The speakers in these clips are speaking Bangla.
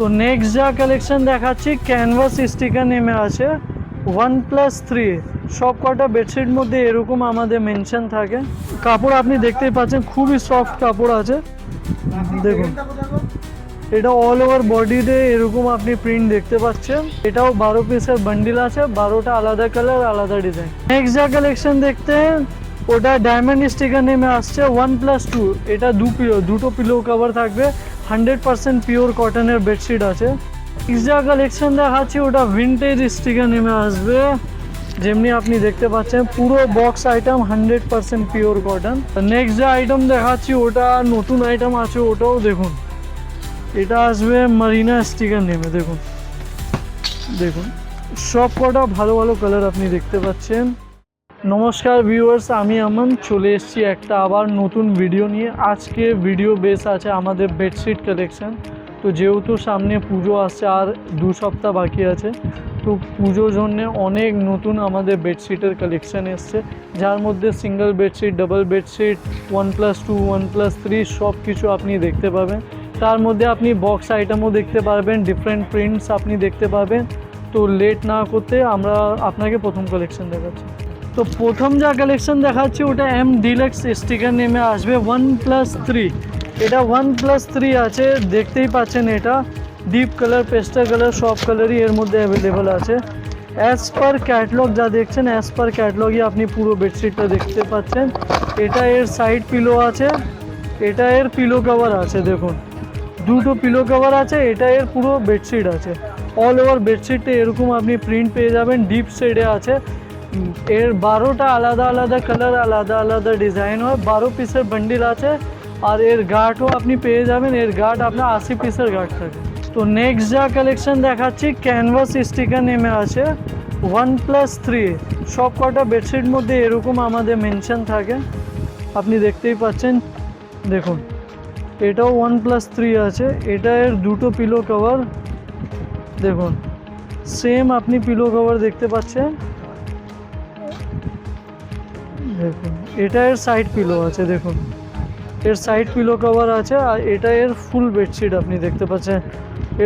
তো নেক্সট যা কালেকশন দেখাচ্ছি ক্যানভাস স্টিকার নেমে আছে ওয়ান প্লাস থ্রি সব কটা বেডশিট মধ্যে এরকম আমাদের মেনশন থাকে। কাপড় আপনি দেখতেই পাচ্ছেন, খুবই সফট কাপড় আছে। দেখুন, এটা অল ওভার বডিতে এরকম আপনি প্রিন্ট দেখতে পাচ্ছেন। এটাও বারো পিসের বান্ডিল আছে, বারোটা আলাদা কালার আলাদা ডিজাইন নেক্সট যা কালেকশন দেখতে, ওটা ডায়মন্ড স্টিকার নেমে আসছে ওয়ান প্লাস টু এটা দু পিলো দুটো পিলো কভার থাকবে। হান্ড্রেড পার্সেন্ট পিওর কটনের বেডশিট আছে। যা কালেকশন দেখাচ্ছি, ওটা ভিন্টেজ স্টিকার নেমে আসবে। যেমনি আপনি দেখতে পাচ্ছেন, পুরো box item hundred percent pure cotton. Next যে আইটেম দেখাচ্ছি, ওটা নতুন আইটেম আছে, ওটাও দেখুন। এটা আসবে মারিনা স্টিকার নেমে, দেখুন। দেখুন সব কটা ভালো ভালো কালার আপনি দেখতে পাচ্ছেন। নমস্কার ভিউয়ার্স আমি আমান, চলে এসেছি একটা আবার নতুন ভিডিও নিয়ে। আজকে ভিডিও বেস আছে আমাদের বেডশিট কালেকশন তো যেহেতু সামনে পুজো আসছে আর দু সপ্তাহ বাকি আছে, তো পুজোর জন্য অনেক নতুন আমাদের বেডশিটের কালেকশন এসছে। যার মধ্যে single bedsheet double bedsheet one plus two one plus three সব কিছু আপনি দেখতে পাবেন। তার মধ্যে আপনি বক্স আইটেমও দেখতে পারবেন ডিফারেন্ট প্রিন্টস আপনি দেখতে পাবেন তো লেট না করতে আমরা আপনাকে প্রথম কালেকশন দেখাচ্ছি। তো প্রথম যা কালেকশন দেখাচ্ছি, ওটা এম ডিলাক্স স্টিকার নেমে আসবে ওয়ান প্লাস থ্রি এটা ওয়ান প্লাস থ্রি আছে, দেখতেই পাচ্ছেন এটা। ডিপ কালার পেস্টার কালার সব কালারই এর মধ্যে অ্যাভেলেবেল আছে। অ্যাজ পার ক্যাটলগ যা দেখছেন অ্যাজ পার ক্যাটলগই আপনি পুরো বেডশিটটা দেখতে পাচ্ছেন। এটা এর সাইড পিলো আছে, এটা এর পিলো কভার আছে, দেখুন। দুটো পিলো কভার আছে, এটা এর পুরো বেডশিট আছে। অল ওভার বেডশিটটা এরকম আপনি প্রিন্ট পেয়ে যাবেন ডিপ শেডে আছে। এর বারোটা আলাদা আলাদা কালার আলাদা আলাদা ডিজাইন হয়। বারো পিসের বান্ডিল আছে। আর এর গার্ডও আপনি পেয়ে যাবেন। এর গার্ড আপনার আশি পিসের গার্ড থাকে। তো নেক্সট যা কালেকশন দেখাচ্ছি ক্যানভাস স্টিকার নেমে আছে। ওয়ান প্লাস থ্রি সব কটা বেডশিট মধ্যে এরকম আমাদের মেনশন থাকে। আপনি দেখতেই পাচ্ছেন। দেখুন, এটাও ওয়ান প্লাস থ্রি আছে। এটা এর দুটো পিলো কভার দেখুন সেম আপনি পিলো কভার দেখতে পাচ্ছেন। দেখুন, এটা এর সাইড পিলো আছে, দেখুন। এর সাইড পিলো কভার আছে, আর এটা এর ফুল বেডশিট আপনি দেখতে পাচ্ছেন।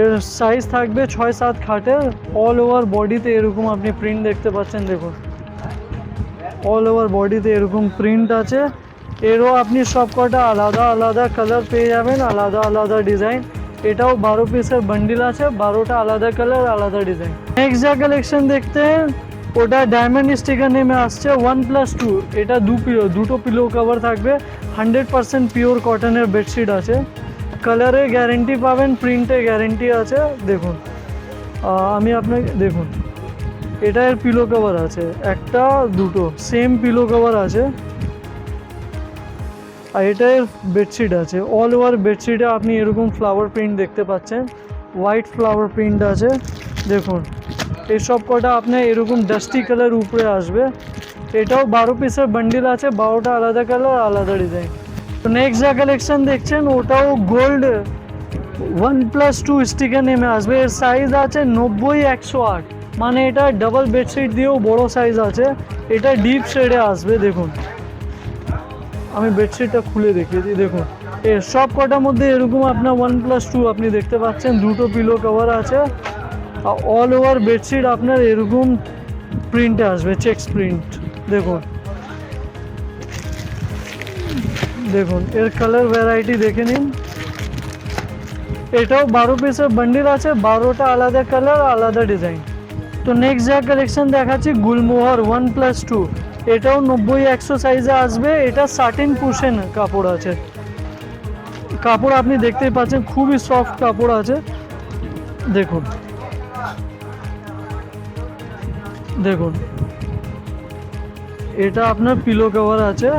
এর সাইজ থাকবে ছয় সাত খাটের অল ওভার বডিতে এরকম আপনি প্রিন্ট দেখতে পাচ্ছেন, দেখুন। অল ওভার বডিতে এরকম প্রিন্ট আছে। এরও আপনি সব কটা আলাদা আলাদা কালার পেয়ে যাবেন, আলাদা আলাদা ডিজাইন এটাও বারো পিসের বান্ডিল আছে, বারোটা আলাদা কালার আলাদা ডিজাইন নেক্সট যা কালেকশন দেখতে ওটা ডায়মন্ড স্টিকার নেমে আসছে ওয়ান প্লাস টু এটা দু পিলো দুটো পিলো কভার থাকবে। হান্ড্রেড পার্সেন্ট পিওর কটনের বেডশিট আছে। কালারে গ্যারেন্টি পাবেন প্রিন্টে গ্যারেন্টি আছে। দেখুন আমি আপনাকে, দেখুন, এটা এর পিলো কভার আছে, একটা, দুটো সেম পিলো কভার আছে। আর এটা এর বেডশিট আছে। অল ওভার বেডশিটে আপনি এরকম ফ্লাওয়ার প্রিন্ট দেখতে পাচ্ছেন। হোয়াইট ফ্লাওয়ার প্রিন্ট আছে। দেখুন এই সব কটা আপনার এরকম ডাস্টি কালার উপরে আসবে। এটাও বারো পিসের বান্ডিল আছে, বারোটা আলাদা কালার আলাদা ডিজাইন তো নেক্সট যা কালেকশন দেখছেন, ওটাও gold one plus two sticker নেমে আসবে। এর সাইজ আছে নব্বই, একশো আট। মানে এটা ডাবল বেডশিট দিয়েও বড় সাইজ আছে। এটা ডিপ শেডে আসবে, দেখুন। আমি বেডশিটটা খুলে দেখিয়েছি দেখুন। এ সব কটার মধ্যে এরকম আপনার ওয়ান প্লাস টু আপনি দেখতে পাচ্ছেন। দুটো পিলো কভার আছে। অল ওভার বেডশিট আপনার এরকম প্রিন্টে আসবে চেক্স প্রিন্ট দেখুন। দেখুন, এর কালার ভ্যারাইটি দেখে নিন। এটাও বারো পিসের বান্ডিল আছে, বারোটা আলাদা কালার আলাদা ডিজাইন তো নেক্সট যা কালেকশন দেখাচ্ছি, গুলমোহর ওয়ান প্লাস টু এটাও নব্বই একশো সাইজে আসবে, এটা সাটিন কুশন কাপড় আছে। কাপড় আপনি দেখতেই পাচ্ছেন, খুবই সফট কাপড় আছে। দেখুন। দেখুন। এটা আপনার পিলো কভার আছে।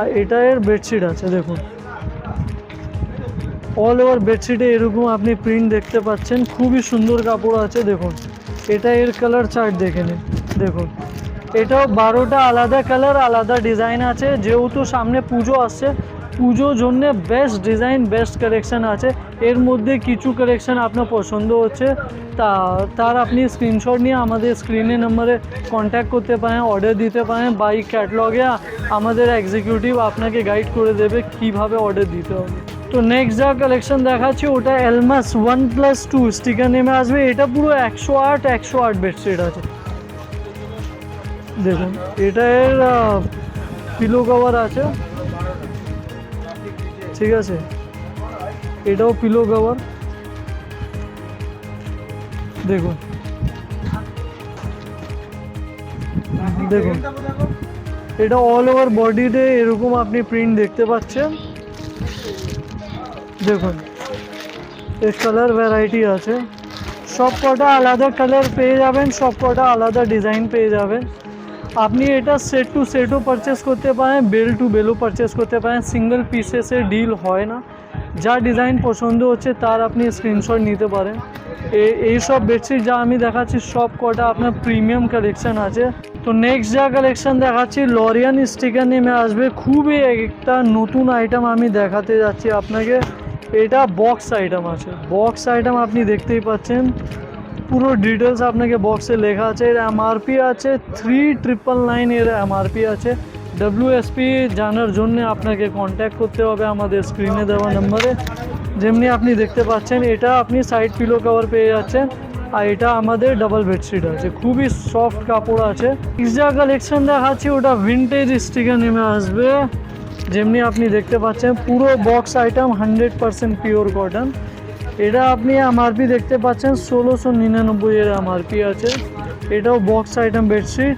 আর এটা এর বেডশিট আছে, দেখুন। অল ওভার বেডশিটে এরকম আপনি প্রিন্ট দেখতে পাচ্ছেন। খুবই সুন্দর কাপড় আছে, দেখুন। এটা এর কালার চার্ট দেখে নিন, দেখুন। এটাও বারোটা আলাদা কালার আলাদা ডিজাইন আছে। যেহেতু সামনে পুজো আসছে পুজোর জন্য বেস্ট ডিজাইন বেস্ট কালেকশান আছে। এর মধ্যে কিছু কালেকশান আপনার পছন্দ হচ্ছে, তা, তার আপনি স্ক্রিনশট নিয়ে আমাদের স্ক্রিনে নাম্বারে কন্ট্যাক্ট করতে পারেন অর্ডার দিতে পারেন বাই ক্যাটলগে আমাদের এক্সিকিউটিভ আপনাকে গাইড করে দেবে কীভাবে অর্ডার দিতে হবে। তো নেক্সট যা কালেকশন দেখাচ্ছি, ওটা এলমাস ওয়ান প্লাস টু স্টিকার নেমে আসবে। এটা পুরো একশো আট একশো আট বেডশিট আছে। দেখুন এটা এর পিলো কভার আছে। ঠিক আছে। এটাও পিলো কভার দেখুন। দেখুন। এটা অল ওভার বডিতে এরকম আপনি প্রিন্ট দেখতে পাচ্ছেন। দেখুন। এর কালার ভ্যারাইটি আছে। সব কটা আলাদা কালার পেয়ে যাবেন সব কটা আলাদা ডিজাইন পেয়ে যাবেন। আপনি এটা সেট টু সেটও পারচেস করতে পারেন বেল টু বেলও পারচেস করতে পারেন সিঙ্গেল পিসেসে ডিল হয় না। যা ডিজাইন পছন্দ হচ্ছে তার আপনি স্ক্রিনশট নিতে পারেন। এই সব বেডশিট যা আমি দেখাচ্ছি, সব কটা আপনার প্রিমিয়াম কালেকশন আছে। তো নেক্সট যা কালেকশন দেখাচ্ছি লরিয়ান স্টিকার নেমে আসবে। খুবই একটা নতুন আইটেম আমি দেখাতে যাচ্ছি আপনাকে। এটা বক্স আইটেম আছে। বক্স আইটেম আপনি দেখতেই পাচ্ছেন। পুরো ডিটেলস আপনাকে বক্সে লেখা আছে। এর এমআরপি আছে থ্রি ট্রিপল নাইন এর এমআরপি আছে। ডাব্লিউএসপি জানার জন্য আপনাকে কন্ট্যাক্ট করতে হবে আমাদের স্ক্রিনে দেওয়া নম্বরে যেমনি আপনি দেখতে পাচ্ছেন, এটা আপনি সাইড পিলো কভার পেয়ে যাচ্ছেন। আর এটা আমাদের ডাবল বেডশিট আছে। খুবই সফট কাপড় আছে। যা কালেকশন দেখাচ্ছি, ওটা ভিনটেজ স্টিকার নেমে আসবে। যেমনি আপনি দেখতে পাচ্ছেন, পুরো box item hundred percent pure cotton এটা আপনি এমআরপি দেখতে পাচ্ছেন, ষোলোশো নিরানব্বই এর এমআরপি আছে। এটাও বক্স আইটেম বেডশিট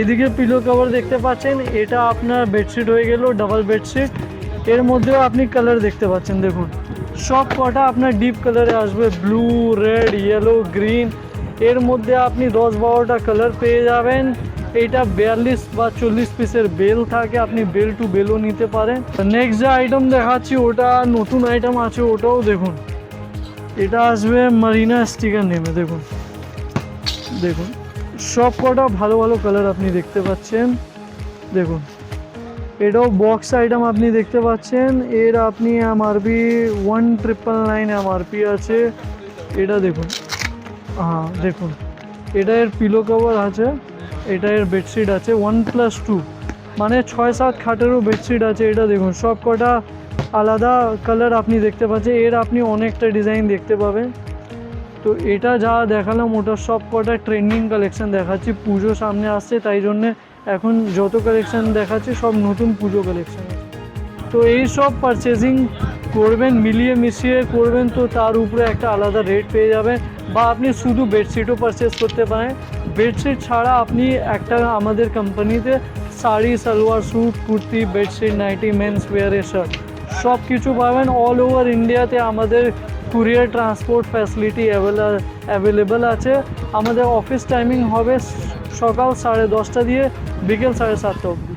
এদিকে পিলো কভার দেখতে পাচ্ছেন, এটা আপনার বেডশিট হয়ে গেল ডাবল বেডশিট এর মধ্যেও আপনি কালার দেখতে পাচ্ছেন, দেখুন। সব কটা আপনার ডিপ কালারে আসবে ব্লু রেড ইয়েলো গ্রিন এর মধ্যে আপনি দশ বারোটা কালার পেয়ে যাবেন। এটা বিয়াল্লিশ বা চল্লিশ পিসের বেল থাকে, আপনি বেল টু বেলও নিতে পারেন। নেক্সট যে আইটেম দেখাচ্ছি, ওটা নতুন আইটেম আছে, ওটাও দেখুন। এটা আসবে মারিনা স্টিকার নেমে, দেখুন। দেখুন, সব কটা ভালো ভালো কালার আপনি দেখতে পাচ্ছেন। দেখুন, এটাও বক্স আইটেম আপনি দেখতে পাচ্ছেন। এর আপনি MRP one triple nine MRP আছে। এটা দেখুন হ্যাঁ দেখুন, এটা এর পিলো কভার আছে, এটা এর বেডশিট আছে ওয়ান প্লাস টু মানে ছয় সাত খাটেরও বেডশিট আছে, এটা দেখুন, সব কটা আলাদা কালার আপনি দেখতে পাচ্ছেন, এর আপনি অনেকটা ডিজাইন দেখতে পাবেন। তো এটা যা দেখালাম, ওটা সব কটা ট্রেন্ডিং কালেকশান দেখাচ্ছি, পুজো সামনে আসছে, তাই জন্যে এখন যত কালেকশন দেখাচ্ছি, সব নতুন পুজো কালেকশান তো এই সব পারচেজিং করবেন, মিলিয়ে মিশিয়ে করবেন, তো তার উপরে একটা আলাদা রেট পেয়ে যাবেন। বা আপনি শুধু বেডশিটও পারচেস করতে পারেন। বেডশিট ছাড়া আপনি একটা আমাদের কোম্পানিতে sari, salwar suit kurti bedsheet nighty men's ওয়ারের shirt সব কিছু পাবেন অল ওভার ইন্ডিয়াতে আমাদের কুরিয়ার ট্রান্সপোর্ট ফ্যাসিলিটি অ্যাভেলেবেল আছে। আমাদের অফিস টাইমিং হবে সকাল সাড়ে দশটা দিয়ে, বিকেল সাড়ে সাতটা অবধি।